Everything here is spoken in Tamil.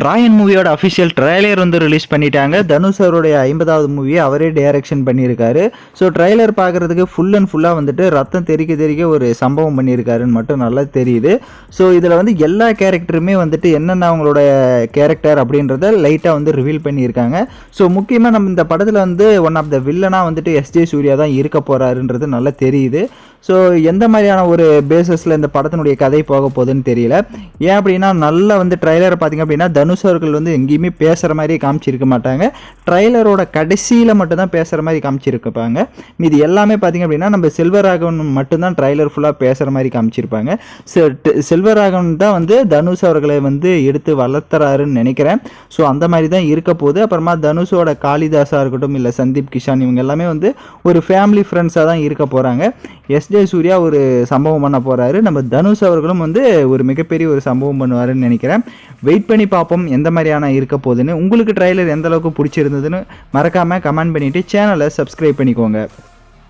ராயன் மூவியோட அஃபிஷியல் ட்ரைலர் வந்து ரிலீஸ் பண்ணிட்டாங்க. தனுஷ் அவருடைய ஐம்பதாவது மூவியை அவரே டைரக்ஷன் பண்ணியிருக்காரு. ஸோ ட்ரைலர் பார்க்குறதுக்கு ஃபுல் அண்ட் ஃபுல்லாக வந்துட்டு ரத்தம் தெறிக்க தெறிக்க ஒரு சம்பவம் பண்ணியிருக்காருன்னு மட்டும் நல்லா தெரியுது. ஸோ இதில் வந்து எல்லா கேரக்டருமே வந்துட்டு என்னென்ன அவங்களோட கேரக்டர் அப்படின்றத லைட்டாக வந்து ரிவீல் பண்ணியிருக்காங்க. ஸோ முக்கியமாக நம்ம இந்த படத்தில் வந்து ஒன் ஆஃப் த வில்லனாக வந்துட்டு எஸ்ஜே சூர்யா தான் இருக்க போகிறாருன்றது நல்லா தெரியுது. ஸோ எந்த மாதிரியான ஒரு பேசஸில் இந்த படத்தினுடைய கதை போக போகுதுன்னு தெரியல. ஏன் அப்படின்னா நல்லா வந்து ட்ரைலரை பார்த்தீங்க அப்படின்னா தனுஷ் அவர்கள் வந்து எங்கேயுமே பேசுகிற மாதிரி காமிச்சிருக்க மாட்டாங்க. ட்ரைலரோட கடைசியில் மட்டும்தான் பேசுகிற மாதிரி காமிச்சிருப்பாங்க. மீதி எல்லாமே பார்த்தீங்க அப்படின்னா நம்ம செல்வராகவன் மட்டும்தான் ட்ரைலர் ஃபுல்லாக பேசுகிற மாதிரி காமிச்சிருப்பாங்க. செல்வராகவன் தான் வந்து தனுஷ் அவர்களை வந்து எடுத்து வளர்த்துறாருன்னு நினைக்கிறேன். ஸோ அந்த மாதிரி தான் இருக்க போது அப்புறமா தனுஷோட காளிதாஸாக இருக்கட்டும் இல்லை சந்தீப் கிஷான் இவங்க எல்லாமே வந்து ஒரு ஃபேமிலி ஃப்ரெண்ட்ஸாக தான் இருக்க போகிறாங்க எஸ் ஜே சூர்யா ஒரு சம்பவம் பண்ண போகிறாரு நம்ம தனுஷ் அவர்களும் வந்து ஒரு மிகப்பெரிய ஒரு சம்பவம் பண்ணுவாருன்னு நினைக்கிறேன். வெயிட் பண்ணி பார்ப்போம் எந்த மாதிரியான இருக்க போகுதுன்னு. உங்களுக்கு ட்ரைலர் எந்த அளவுக்கு பிடிச்சிருந்ததுன்னு மறக்காமல் கமெண்ட் பண்ணிவிட்டு சேனலை சப்ஸ்கிரைப் பண்ணிக்கோங்க.